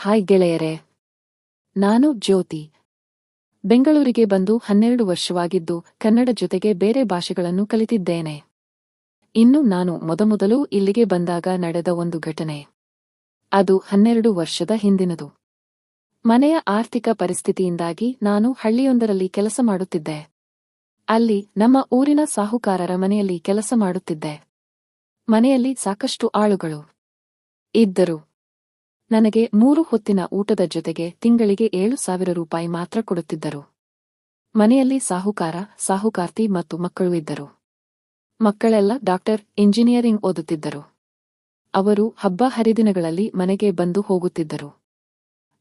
Hi ಗೆಳೆಯರೆ. ನಾನು ಜ್ಯೋತಿ. ಬೆಂಗಳೂರಿಗೆ ಬಂದು ಹನ್ನೆರಡು ವರ್ಷವಾಗಿದ್ದು ಕನ್ನಡ ಜೊತೆಗೆ ಬೇರೆ ಭಾಷೆಗಳನ್ನು ಕಲಿತಿದ್ದೇನೆ. ಇನ್ನು ನಾನು ಮೊದಮೊದಲು ಇಲ್ಲಿಗೆ ಬಂದಾಗ ನಡೆದ ಒಂದು ಘಟನೆ. ಅದು ಹನ್ನೆರಡು ವರ್ಷದ ಹಿಂದಿನದು. ಮನೆಯ ಆರ್ಥಿಕ ಪರಿಸ್ಥಿತಿಯಿಂದಾಗಿ ನಾನು ಹಳ್ಳಿಯೊಂದರಲ್ಲಿ ಕೆಲಸ ಮಾಡುತ್ತಿದ್ದೆ. ಅಲ್ಲಿ ನಮ್ಮ ಊರಿನ ಸಾಹುಕಾರರ ಮನೆಯಲ್ಲಿ ಕೆಲಸ ಮಾಡುತ್ತಿದ್ದೆ. ಮನೆಯಲ್ಲಿ ಸಾಕಷ್ಟು ಆಳುಗಳು ಇದ್ದರು. ನನಗೆ ಮೂರು ಹೊತ್ತಿನ ಊಟದ ಜೊತೆಗೆ ತಿಂಗಳಿಗೆ ಏಳು ಸಾವಿರ ರೂಪಾಯಿ ಮಾತ್ರ ಕೊಡುತ್ತಿದ್ದರು. ಮನೆಯಲ್ಲಿ ಸಾಹುಕಾರ, ಸಾಹುಕಾರ್ತಿ ಮತ್ತು ಮಕ್ಕಳು ಇದ್ದರು. ಮಕ್ಕಳೆಲ್ಲ ಡಾಕ್ಟರ್ ಇಂಜಿನಿಯರಿಂಗ್ ಓದುತ್ತಿದ್ದರು. ಅವರು ಹಬ್ಬ ಹರಿದಿನಗಳಲ್ಲಿ ಮನೆಗೆ ಬಂದು ಹೋಗುತ್ತಿದ್ದರು.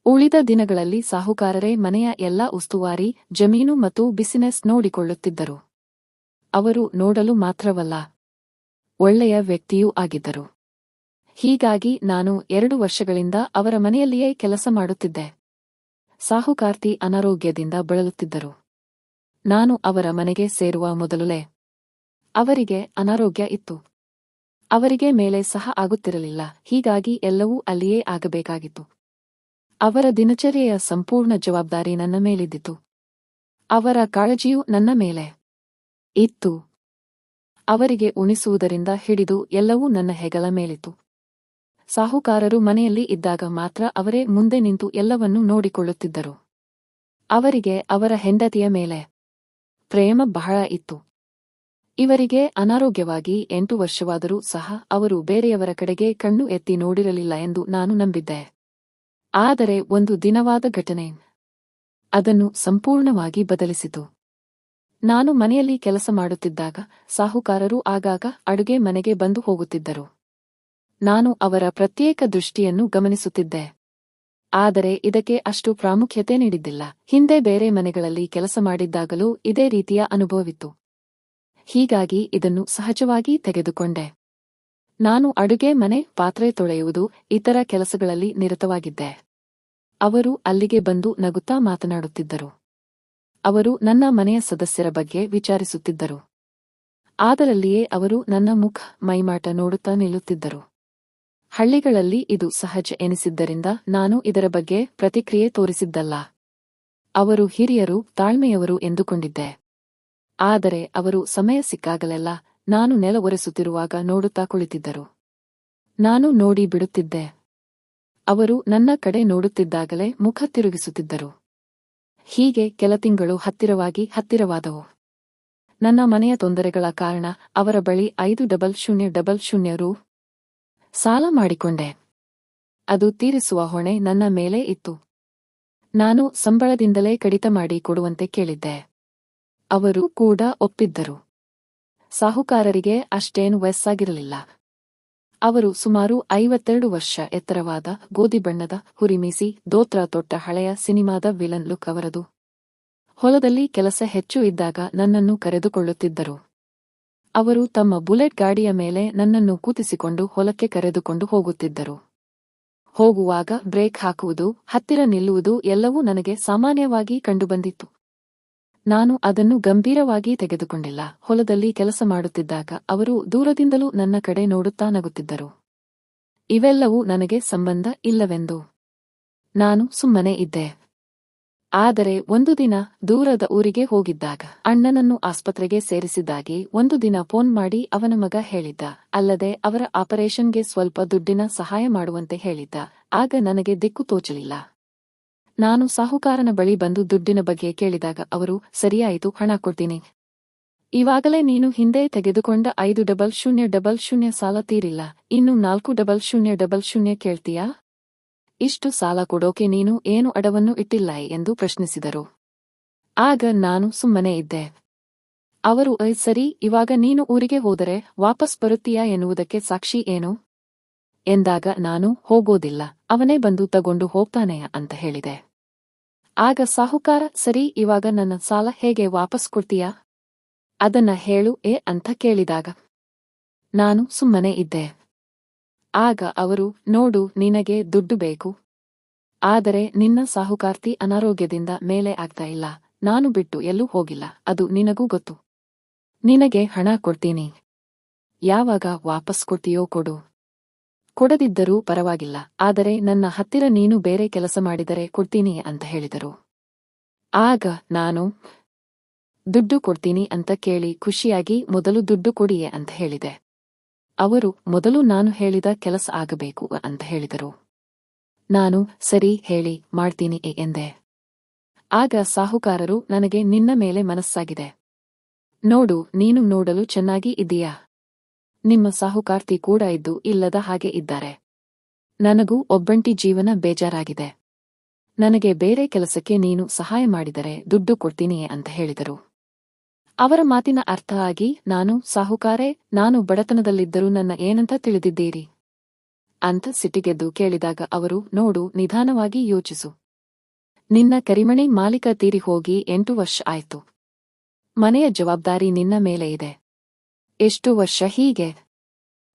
ಉಳಿದ ದಿನಗಳಲ್ಲಿ ಸಾಹುಕಾರರೇ ಮನೆಯ ಎಲ್ಲ ಉಸ್ತುವಾರಿ, ಜಮೀನು ಮತ್ತು ಬಿಸಿನೆಸ್ ನೋಡಿಕೊಳ್ಳುತ್ತಿದ್ದರು. ಅವರು ನೋಡಲು ಮಾತ್ರವಲ್ಲ, ಒಳ್ಳೆಯ ವ್ಯಕ್ತಿಯೂ ಆಗಿದ್ದರು. ಹೀಗಾಗಿ ನಾನು ಎರಡು ವರ್ಷಗಳಿಂದ ಅವರ ಮನೆಯಲ್ಲಿಯೇ ಕೆಲಸ ಮಾಡುತ್ತಿದ್ದೆ. ಸಾಹುಕಾರ್ತಿ ಅನಾರೋಗ್ಯದಿಂದ ಬಳಲುತ್ತಿದ್ದರು. ನಾನು ಅವರ ಮನೆಗೆ ಸೇರುವ ಮೊದಲುಲೇ ಅವರಿಗೆ ಅನಾರೋಗ್ಯ ಇತ್ತು. ಅವರಿಗೆ ಮೇಲೆ ಸಹ ಆಗುತ್ತಿರಲಿಲ್ಲ. ಹೀಗಾಗಿ ಎಲ್ಲವೂ ಅಲ್ಲಿಯೇ ಆಗಬೇಕಾಗಿತ್ತು. ಅವರ ದಿನಚರ್ಯೆಯ ಸಂಪೂರ್ಣ ಜವಾಬ್ದಾರಿ ನನ್ನ ಮೇಲಿದ್ದಿತು. ಅವರ ಕಾಳಜಿಯೂ ನನ್ನ ಮೇಲೆ ಇತ್ತು. ಅವರಿಗೆ ಉಣಿಸುವುದರಿಂದ ಹಿಡಿದು ಎಲ್ಲವೂ ನನ್ನ ಹೆಗಲ ಮೇಲಿತ್ತು. ಸಾಹುಕಾರರು ಮನೆಯಲ್ಲಿ ಇದ್ದಾಗ ಮಾತ್ರ ಅವರೇ ಮುಂದೆ ನಿಂತು ಎಲ್ಲವನ್ನೂ ನೋಡಿಕೊಳ್ಳುತ್ತಿದ್ದರು. ಅವರಿಗೆ ಅವರ ಹೆಂಡತಿಯ ಮೇಲೆ ಪ್ರೇಮ ಬಹಳ ಇತ್ತು. ಇವರಿಗೆ ಅನಾರೋಗ್ಯವಾಗಿ ಎಂಟು ವರ್ಷವಾದರೂ ಸಹ ಅವರು ಬೇರೆಯವರ ಕಡೆಗೆ ಕಣ್ಣು ಎತ್ತಿ ನೋಡಿರಲಿಲ್ಲ ಎಂದು ನಾನು ನಂಬಿದ್ದೆ. ಆದರೆ ಒಂದು ದಿನವಾದ ಘಟನೆ ಅದನ್ನು ಸಂಪೂರ್ಣವಾಗಿ ಬದಲಿಸಿತು. ನಾನು ಮನೆಯಲ್ಲಿ ಕೆಲಸ ಮಾಡುತ್ತಿದ್ದಾಗ ಸಾಹುಕಾರರು ಆಗಾಗ ಅಡುಗೆ ಮನೆಗೆ ಬಂದು ಹೋಗುತ್ತಿದ್ದರು. ನಾನು ಅವರ ಪ್ರತ್ಯೇಕ ದೃಷ್ಟಿಯನ್ನು ಗಮನಿಸುತ್ತಿದ್ದೆ. ಆದರೆ ಇದಕ್ಕೆ ಅಷ್ಟು ಪ್ರಾಮುಖ್ಯತೆ ನೀಡಿದ್ದಿಲ್ಲ. ಹಿಂದೆ ಬೇರೆ ಮನೆಗಳಲ್ಲಿ ಕೆಲಸ ಮಾಡಿದ್ದಾಗಲೂ ಇದೇ ರೀತಿಯ ಅನುಭವವಿತ್ತು. ಹೀಗಾಗಿ ಇದನ್ನು ಸಹಜವಾಗಿ ತೆಗೆದುಕೊಂಡೆ. ನಾನು ಅಡುಗೆ ಮನೆ, ಪಾತ್ರೆ ತೊಳೆಯುವುದು, ಇತರ ಕೆಲಸಗಳಲ್ಲಿ ನಿರತವಾಗಿದ್ದೆ. ಅವರು ಅಲ್ಲಿಗೆ ಬಂದು ನಗುತ್ತಾ ಮಾತನಾಡುತ್ತಿದ್ದರು. ಅವರು ನನ್ನ ಮನೆಯ ಸದಸ್ಯರ ಬಗ್ಗೆ ವಿಚಾರಿಸುತ್ತಿದ್ದರು. ಆದರಲ್ಲಿಯೇ ಅವರು ನನ್ನ ಮುಖ, ಮೈಮಾಟ ನೋಡುತ್ತಾ ನಿಲ್ಲುತ್ತಿದ್ದರು. ಹಳ್ಳಿಗಳಲ್ಲಿ ಇದು ಸಹಜ ಎನಿಸಿದ್ದರಿಂದ ನಾನು ಇದರ ಬಗ್ಗೆ ಪ್ರತಿಕ್ರಿಯೆ ತೋರಿಸಿದ್ದಲ್ಲ. ಅವರು ಹಿರಿಯರು, ತಾಳ್ಮೆಯವರು ಎಂದುಕೊಂಡಿದ್ದೆ. ಆದರೆ ಅವರು ಸಮಯ ಸಿಕ್ಕಾಗಲೆಲ್ಲ ನಾನು ನೆಲ ಒರೆಸುತ್ತಿರುವಾಗ ನೋಡುತ್ತಾ ಕುಳಿತಿದ್ದರು. ನಾನು ನೋಡಿ ಬಿಡುತ್ತಿದ್ದೆ. ಅವರು ನನ್ನ ಕಡೆ ನೋಡುತ್ತಿದ್ದಾಗಲೇ ಮುಖ ತಿರುಗಿಸುತ್ತಿದ್ದರು. ಹೀಗೆ ಕೆಲ ತಿಂಗಳು ಹತ್ತಿರವಾಗಿ ಹತ್ತಿರವಾದವು. ನನ್ನ ಮನೆಯ ತೊಂದರೆಗಳ ಕಾರಣ ಅವರ ಬಳಿ ಐದು ಡಬಲ್ ಶೂನ್ಯ ಡಬಲ್ ಶೂನ್ಯ ರು ಸಾಲ ಮಾಡಿಕೊಂಡೆ. ಅದು ತೀರಿಸುವ ಹೊಣೆ ನನ್ನ ಮೇಲೆ ಇತ್ತು. ನಾನು ಸಂಬಳದಿಂದಲೇ ಕಡಿತ ಮಾಡಿ ಕೊಡುವಂತೆ ಕೇಳಿದ್ದೆ. ಅವರು ಕೂಡ ಒಪ್ಪಿದ್ದರು. ಸಾಹುಕಾರರಿಗೆ ಅಷ್ಟೇನು ವಯಸ್ಸಾಗಿರಲಿಲ್ಲ. ಅವರು ಸುಮಾರು ಐವತ್ತೆರಡು ವರ್ಷ ಎತ್ತರವಾದ ಗೋಧಿ ಬಣ್ಣದ ಹುರಿಮೀಸಿ ದೋತ್ರ ತೊಟ್ಟ ಹಳೆಯ ಸಿನಿಮಾದ ವಿಲನ್ ಲುಕ್ ಅವರದು. ಹೊಲದಲ್ಲಿ ಕೆಲಸ ಹೆಚ್ಚು ಇದ್ದಾಗ ನನ್ನನ್ನು ಕರೆದುಕೊಳ್ಳುತ್ತಿದ್ದರು. ಅವರು ತಮ್ಮ ಬುಲೆಟ್ ಗಾಡಿಯ ಮೇಲೆ ನನ್ನನ್ನು ಕೂತಿಸಿಕೊಂಡು ಹೊಲಕ್ಕೆ ಕರೆದುಕೊಂಡು ಹೋಗುತ್ತಿದ್ದರು. ಹೋಗುವಾಗ ಬ್ರೇಕ್ ಹಾಕುವುದು, ಹತ್ತಿರ ನಿಲ್ಲುವುದು ಎಲ್ಲವೂ ನನಗೆ ಸಾಮಾನ್ಯವಾಗಿ ಕಂಡುಬಂದಿತ್ತು. ನಾನು ಅದನ್ನು ಗಂಭೀರವಾಗಿ ತೆಗೆದುಕೊಂಡಿಲ್ಲ. ಹೊಲದಲ್ಲಿ ಕೆಲಸ ಮಾಡುತ್ತಿದ್ದಾಗ ಅವರು ದೂರದಿಂದಲೂ ನನ್ನ ಕಡೆ ನೋಡುತ್ತಾ ನಗುತ್ತಿದ್ದರು. ಇವೆಲ್ಲವೂ ನನಗೆ ಸಂಬಂಧ ಇಲ್ಲವೆಂದು ನಾನು ಸುಮ್ಮನೆ ಇದ್ದೆ. ಆದರೆ ಒಂದು ದಿನ ದೂರದ ಊರಿಗೆ ಹೋಗಿದ್ದಾಗ ಅಣ್ಣನನ್ನು ಆಸ್ಪತ್ರೆಗೆ ಸೇರಿಸಿದ್ದಾಗಿ ಒಂದು ದಿನ ಫೋನ್ ಮಾಡಿ ಅವನ ಮಗ ಹೇಳಿದ್ದ. ಅಲ್ಲದೆ ಅವರ ಆಪರೇಷನ್ಗೆ ಸ್ವಲ್ಪ ದುಡ್ಡಿನ ಸಹಾಯ ಮಾಡುವಂತೆ ಹೇಳಿದ್ದ. ಆಗ ನನಗೆ ದಿಕ್ಕು ತೋಚಲಿಲ್ಲ. ನಾನು ಸಾಹುಕಾರನ ಬಳಿ ಬಂದು ದುಡ್ಡಿನ ಬಗ್ಗೆ ಕೇಳಿದಾಗ ಅವರು, ಸರಿಯಾಯಿತು, ಹಣ ಕೊಡ್ತೀನಿ. ಇವಾಗಲೇ ನೀನು ಹಿಂದೆ ತೆಗೆದುಕೊಂಡ ಐದು ಡಬಲ್ ಶೂನ್ಯ ಡಬಲ್ ಶೂನ್ಯ ಸಾಲ ತೀರಿಲ್ಲ. ಇನ್ನು ನಾಲ್ಕು ಡಬಲ್ ಶೂನ್ಯ ಡಬಲ್ ಶೂನ್ಯ ಕೇಳ್ತೀಯಾ? ಇಷ್ಟು ಸಾಲ ಕೊಡೋಕೆ ನೀನು ಏನು ಅಡವನ್ನು ಇಟ್ಟಿಲ್ಲ ಎಂದು ಪ್ರಶ್ನಿಸಿದರು. ಆಗ ನಾನು ಸುಮ್ಮನೆ ಇದ್ದೆ. ಅವರು "ಐ, ಸರಿ ಇವಾಗ ನೀನು ಊರಿಗೆ ಹೋದರೆ ವಾಪಸ್ ಬರುತ್ತೀಯಾ ಎನ್ನುವುದಕ್ಕೆ ಸಾಕ್ಷಿ ಏನು? ಎಂದಾಗ ನಾನು ಹೋಗೋದಿಲ್ಲ ಅವನೇ ಬಂದು ತಗೊಂಡು ಹೋಗ್ತಾನೆಯ? ಅಂತ ಹೇಳಿದೆ. ಆಗ ಸಾಹುಕಾರ ಸರಿ ಇವಾಗ ನನ್ನ ಸಾಲ ಹೇಗೆ ವಾಪಸ್ ಕೊಡ್ತೀಯಾ? ಅದನ್ನ ಹೇಳು ಏ? ಅಂತ ಕೇಳಿದಾಗ ನಾನು ಸುಮ್ಮನೆ ಇದ್ದೆ. ಆಗ ಅವರು, ನೋಡು, ನಿನಗೆ ದುಡ್ಡು ಬೇಕು. ಆದರೆ ನಿನ್ನ ಸಾಹುಕಾರ್ತಿ ಅನಾರೋಗ್ಯದಿಂದ ಮೇಲೆ ಆಗ್ತಾ ಇಲ್ಲ. ನಾನು ಬಿಟ್ಟು ಎಲ್ಲೂ ಹೋಗಿಲ್ಲ. ಅದು ನಿನಗೂ ಗೊತ್ತು. ನಿನಗೆ ಹಣ ಕೊಡ್ತೀನಿ. ಯಾವಾಗ ವಾಪಸ್ ಕೊಡ್ತೀಯೋ ಕೊಡು. ಕೊಡದಿದ್ದರೂ ಪರವಾಗಿಲ್ಲ. ಆದರೆ ನನ್ನ ಹತ್ತಿರ ನೀನು ಬೇರೆ ಕೆಲಸ ಮಾಡಿದರೆ ಕೊಡ್ತೀನಿ ಅಂತ ಹೇಳಿದರು. ಆಗ ನಾನು, ದುಡ್ಡು ಕೊಡ್ತೀನಿ ಅಂತ ಕೇಳಿ ಖುಷಿಯಾಗಿ ಮೊದಲು ದುಡ್ಡು ಕೊಡಿಯೆ ಅಂತ ಹೇಳಿದೆ. ಅವರು, ಮೊದಲು ನಾನು ಹೇಳಿದ ಕೆಲಸ ಆಗಬೇಕು ಅಂತ ಹೇಳಿದರು. ನಾನು, ಸರಿ, ಹೇಳಿ, ಮಾಡ್ತೀನಿ ಎಂದೆ. ಆಗ ಸಾಹುಕಾರರು, ನನಗೆ ನಿನ್ನ ಮೇಲೆ ಮನಸ್ಸಾಗಿದೆ. ನೋಡು, ನೀನು ನೋಡಲು ಚೆನ್ನಾಗಿ ಇದ್ದೀಯಾ? ನಿಮ್ಮ ಸಾಹುಕಾರ್ತಿ ಕೂಡ ಇದ್ದು, ಇಲ್ಲದ ಹಾಗೆ ಇದ್ದಾರೆ. ನನಗೂ ಒಬ್ಬಂಟಿ ಜೀವನ ಬೇಜಾರಾಗಿದೆ. ನನಗೆ ಬೇರೆ ಕೆಲಸಕ್ಕೆ ನೀನು ಸಹಾಯ ಮಾಡಿದರೆ ದುಡ್ಡು ಕೊಡ್ತೀನಿ ಅಂತ ಹೇಳಿದರು. ಅವರ ಮಾತಿನ ಅರ್ಥ ಆಗಿ, ನಾನು ಸಾಹುಕಾರೆ, ನಾನು ಬಡತನದಲ್ಲಿದ್ದರೂ ನನ್ನ ಏನಂತ ತಿಳಿದಿದ್ದೀರಿ? ಅಂತ ಸಿಟ್ಟಿಗೆದ್ದು ಕೇಳಿದಾಗ ಅವರು, ನೋಡು, ನಿಧಾನವಾಗಿ ಯೋಚಿಸು. ನಿನ್ನ ಕರಿಮಣಿ ಮಾಲೀಕ ತೀರಿ ಹೋಗಿ ಎಂಟು ವರ್ಷ ಆಯ್ತು. ಮನೆಯ ಜವಾಬ್ದಾರಿ ನಿನ್ನ ಮೇಲೆ ಇದೆ. ಎಷ್ಟು ವರ್ಷ ಹೀಗೆ?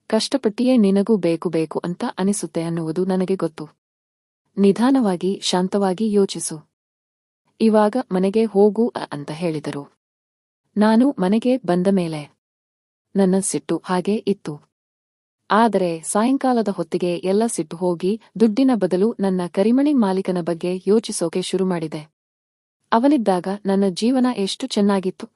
ಕಷ್ಟಪಟ್ಟಿಯೇ ನಿನಗೂ ಬೇಕು ಬೇಕು ಅಂತ ಅನಿಸುತ್ತೆ ಅನ್ನುವುದು ನನಗೆ ಗೊತ್ತು. ನಿಧಾನವಾಗಿ, ಶಾಂತವಾಗಿ ಯೋಚಿಸು. ಇವಾಗ ಮನೆಗೆ ಹೋಗು ಅಂತ ಹೇಳಿದರು. ನಾನು ಮನೆಗೆ ಬಂದ ಮೇಲೆ ನನ್ನ ಸಿಟ್ಟು ಹಾಗೆ ಇತ್ತು. ಆದರೆ ಸಾಯಂಕಾಲದ ಹೊತ್ತಿಗೆ ಎಲ್ಲ ಸಿಟ್ಟು ಹೋಗಿ ದುಡ್ಡಿನ ಬದಲು ನನ್ನ ಕರಿಮಣಿ ಮಾಲೀಕನ ಬಗ್ಗೆ ಯೋಚಿಸೋಕೆ ಶುರು ಮಾಡಿದೆ. ಅವನಿದ್ದಾಗ ನನ್ನ ಜೀವನ ಎಷ್ಟು ಚೆನ್ನಾಗಿತ್ತು.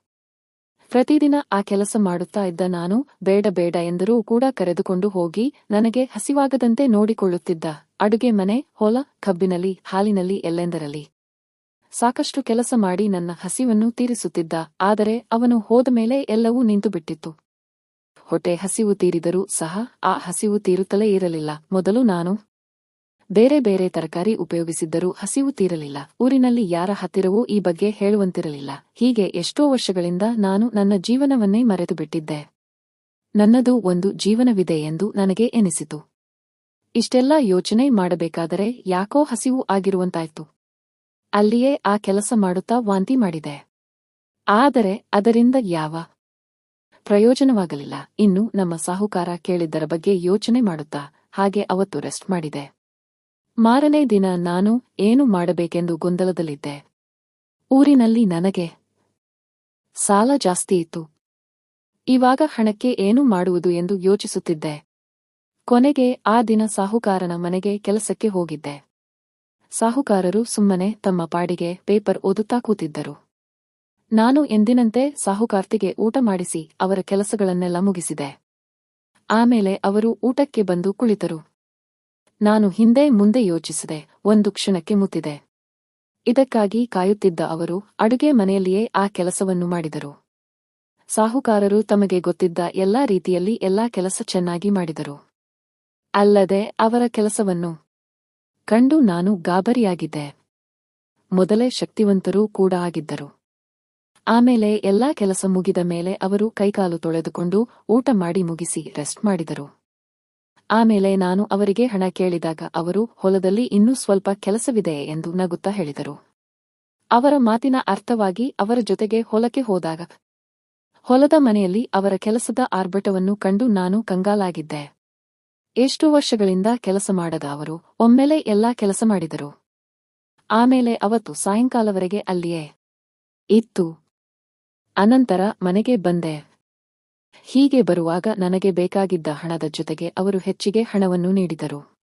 ಪ್ರತಿದಿನ ಆ ಕೆಲಸ ಮಾಡುತ್ತಾ ಇದ್ದ ನಾನು ಬೇಡ ಬೇಡ ಎಂದರೂ ಕೂಡ ಕರೆದುಕೊಂಡು ಹೋಗಿ ನನಗೆ ಹಸಿವಾಗದಂತೆ ನೋಡಿಕೊಳ್ಳುತ್ತಿದ್ದ ಅಡುಗೆ ಮನೆ, ಹೊಲ, ಕಬ್ಬಿನಲ್ಲಿ, ಹಾಲಿನಲ್ಲಿ ಎಲ್ಲೆಂದರಲ್ಲಿ. ಸಾಕಷ್ಟು ಕೆಲಸ ಮಾಡಿ ನನ್ನ ಹಸಿವನ್ನು ತೀರಿಸುತ್ತಿದ್ದ, ಆದರೆ ಅವನು ಹೋದ ಮೇಲೆ ಎಲ್ಲವೂ ನಿಂತುಬಿಟ್ಟಿತ್ತು. ಹೊಟ್ಟೆ ಹಸಿವು ತೀರಿದರೂ ಸಹ ಆ ಹಸಿವು ತೀರುತ್ತಲೇ ಇರಲಿಲ್ಲ. ಮೊದಲು ನಾನು ಬೇರೆ ಬೇರೆ ತರಕಾರಿ ಉಪಯೋಗಿಸಿದ್ದರೂ ಹಸಿವು ತೀರಲಿಲ್ಲ. ಊರಿನಲ್ಲಿ ಯಾರ ಹತ್ತಿರವೂ ಈ ಬಗ್ಗೆ ಹೇಳುವಂತಿರಲಿಲ್ಲ. ಹೀಗೆ ಎಷ್ಟೋ ವರ್ಷಗಳಿಂದ ನಾನು ನನ್ನ ಜೀವನವನ್ನೇ ಮರೆತು ಬಿಟ್ಟಿದ್ದೆ ನನ್ನದು ಒಂದು ಜೀವನವಿದೆ ಎಂದು ನನಗೆ ಎನಿಸಿತು. ಇಷ್ಟೆಲ್ಲ ಯೋಚನೆ ಮಾಡಬೇಕಾದರೆ ಯಾಕೋ ಹಸಿವು ಆಗಿರುವಂತಾಯ್ತು. ಅಲ್ಲಿಯೇ ಆ ಕೆಲಸ ಮಾಡುತ್ತಾ ವಾಂತಿ ಮಾಡಿದೆ. ಆದರೆ ಅದರಿಂದ ಯಾವ ಪ್ರಯೋಜನವಾಗಲಿಲ್ಲ. ಇನ್ನು ನಮ್ಮ ಸಾಹುಕಾರ ಕೇಳಿದ್ದರ ಬಗ್ಗೆ ಯೋಚನೆ ಮಾಡುತ್ತಾ ಹಾಗೆ ಅವತ್ತು ರೆಸ್ಟ್ ಮಾಡಿದೆ. ಮಾರನೇ ದಿನ ನಾನು ಏನು ಮಾಡಬೇಕೆಂದು ಗೊಂದಲದಲ್ಲಿದ್ದೆ. ಊರಿನಲ್ಲಿ ನನಗೆ ಸಾಲ ಜಾಸ್ತಿ ಇತ್ತು. ಇವಾಗ ಹಣಕ್ಕೆ ಏನು ಮಾಡುವುದು ಎಂದು ಯೋಚಿಸುತ್ತಿದ್ದೆ. ಕೊನೆಗೆ ಆ ದಿನ ಸಾಹುಕಾರನ ಮನೆಗೆ ಕೆಲಸಕ್ಕೆ ಹೋಗಿದ್ದೆ. ಸಾಹುಕಾರರು ಸುಮ್ಮನೆ ತಮ್ಮ ಪಾಡಿಗೆ ಪೇಪರ್ ಓದುತ್ತಾ ಕೂತಿದ್ದರು. ನಾನು ಎಂದಿನಂತೆ ಸಾಹುಕಾರ್ತಿಗೆ ಊಟ ಮಾಡಿಸಿ ಅವರ ಕೆಲಸಗಳನ್ನೆಲ್ಲ ಮುಗಿಸಿದೆ. ಆಮೇಲೆ ಅವರು ಊಟಕ್ಕೆ ಬಂದು ಕುಳಿತರು. ನಾನು ಹಿಂದೆ ಮುಂದೆ ಯೋಚಿಸಿದೆ, ಒಂದು ಕ್ಷಣಕ್ಕೆ ಮುತ್ತಿದೆ. ಇದಕ್ಕಾಗಿ ಕಾಯುತ್ತಿದ್ದ ಅವರು ಅಡುಗೆ ಮನೆಯಲ್ಲಿಯೇ ಆ ಕೆಲಸವನ್ನು ಮಾಡಿದರು. ಸಾಹುಕಾರರು ತಮಗೆ ಗೊತ್ತಿದ್ದ ಎಲ್ಲಾ ರೀತಿಯಲ್ಲಿ ಎಲ್ಲಾ ಕೆಲಸ ಚೆನ್ನಾಗಿ ಮಾಡಿದರು. ಅಲ್ಲದೆ ಅವರ ಕೆಲಸವನ್ನು ಕಂಡು ನಾನು ಗಾಬರಿಯಾಗಿದ್ದೆ. ಮೊದಲೇ ಶಕ್ತಿವಂತರೂ ಕೂಡ ಆಗಿದ್ದರು. ಆಮೇಲೆ ಎಲ್ಲಾ ಕೆಲಸ ಮುಗಿದ ಮೇಲೆ ಅವರು ಕೈಕಾಲು ತೊಳೆದುಕೊಂಡು ಊಟ ಮಾಡಿ ಮುಗಿಸಿ ರೆಸ್ಟ್ ಮಾಡಿದರು. ಆಮೇಲೆ ನಾನು ಅವರಿಗೆ ಹಣ ಕೇಳಿದಾಗ ಅವರು, ಹೊಲದಲ್ಲಿ ಇನ್ನೂ ಸ್ವಲ್ಪ ಕೆಲಸವಿದೆ ಎಂದು ನಗುತ್ತಾ ಹೇಳಿದರು. ಅವರ ಮಾತಿನ ಅರ್ಥವಾಗಿ ಅವರ ಜೊತೆಗೆ ಹೊಲಕ್ಕೆ ಹೋದಾಗ, ಹೊಲದ ಮನೆಯಲ್ಲಿ ಅವರ ಕೆಲಸದ ಆರ್ಭಟವನ್ನು ಕಂಡು ನಾನು ಕಂಗಾಲಾಗಿದ್ದೆ. ಎಷ್ಟು ವರ್ಷಗಳಿಂದ ಕೆಲಸ ಮಾಡದ ಅವರು, ಒಮ್ಮೆಲೆ ಎಲ್ಲಾ ಕೆಲಸ ಮಾಡಿದರು. ಆಮೇಲೆ ಅವತ್ತು ಸಾಯಂಕಾಲವರೆಗೆ ಅಲ್ಲಿಯೇ ಇತ್ತು. ಅನಂತರ ಮನೆಗೆ ಬಂದೆ. ಹೀಗೆ ಬರುವಾಗ ನನಗೆ ಬೇಕಾಗಿದ್ದ ಹಣದ ಜೊತೆಗೆ ಅವರು ಹೆಚ್ಚಿಗೆ ಹಣವನ್ನು ನೀಡಿದರು.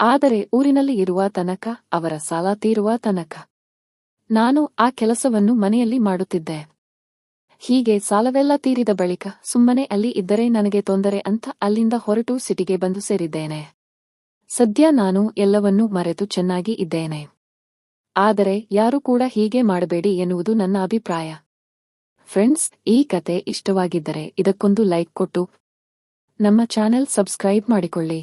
ಆದರೆ ಊರಿನಲ್ಲಿ ಇರುವ ತನಕ, ಅವರ ಸಾಲ ತೀರುವ ತನಕ, ನಾನು ಆ ಕೆಲಸವನ್ನು ಮನೆಯಲ್ಲಿ ಮಾಡುತ್ತಿದ್ದೆ. ಹೀಗೆ ಸಾಲವೆಲ್ಲ ತೀರಿದ ಬಳಿಕ ಸುಮ್ಮನೆ ಅಲ್ಲಿ ಇದ್ದರೆ ನನಗೆ ತೊಂದರೆ ಅಂತ ಅಲ್ಲಿಂದ ಹೊರಟು ಸಿಟಿಗೆ ಬಂದು ಸೇರಿದ್ದೇನೆ. ಸದ್ಯ ನಾನು ಎಲ್ಲವನ್ನೂ ಮರೆತು ಚೆನ್ನಾಗಿ ಇದ್ದೇನೆ. ಆದರೆ ಯಾರೂ ಕೂಡ ಹೀಗೆ ಮಾಡಬೇಡಿ ಎನ್ನುವುದು ನನ್ನ ಅಭಿಪ್ರಾಯ. ಫ್ರೆಂಡ್ಸ್, ಈ ಕತೆ ಇಷ್ಟವಾಗಿದ್ದರೆ ಇದಕ್ಕೊಂದು ಲೈಕ್ ಕೊಟ್ಟು ನಮ್ಮ ಚಾನೆಲ್ ಸಬ್ಸ್ಕ್ರೈಬ್ ಮಾಡಿಕೊಳ್ಳಿ.